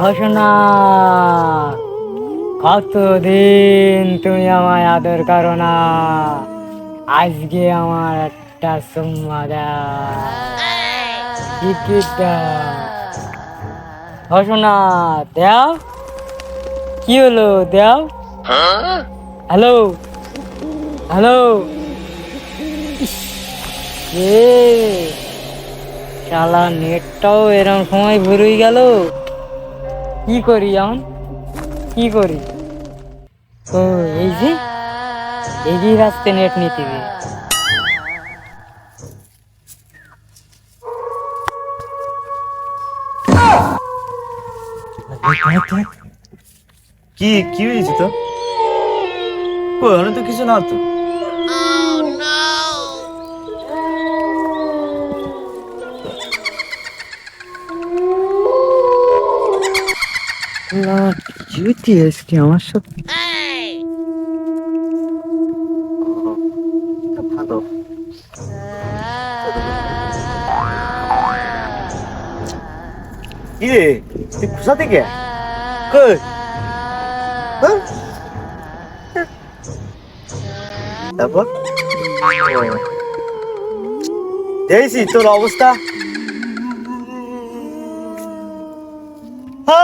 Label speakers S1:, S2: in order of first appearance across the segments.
S1: ঘোষণা। কতদিন তুমি আমায় আদর করো না? আজকে আমার একটা ঘোষণা, দেও। কি হলো, দেও? হ্যালো? হ্যালো? এ, শালা নেটটাও এরকম সময় ভুরুই গেল। কি করি এখন? কি করি? ও এই যে এগিয়ে রাস্তে নেট নিতে
S2: কি কি হয়েছে তো? ওখানে তো কিছু না তো।
S1: না যদি আজকে আমার সাথে?
S2: ভালো। কি রে? তুই কোথা থেকে? কই? হ্যাঁ? তারপর? দেখছি তোর অবস্থা?
S3: এই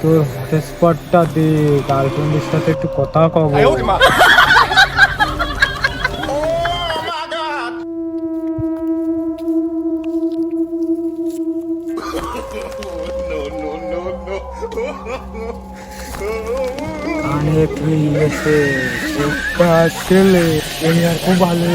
S3: তোর হটস্পটটা দে। গার্লফ্রেন্ডের সাথে একটু কথা কব। কানে তুই এসে ছেলে তুমি আর খুব ভালো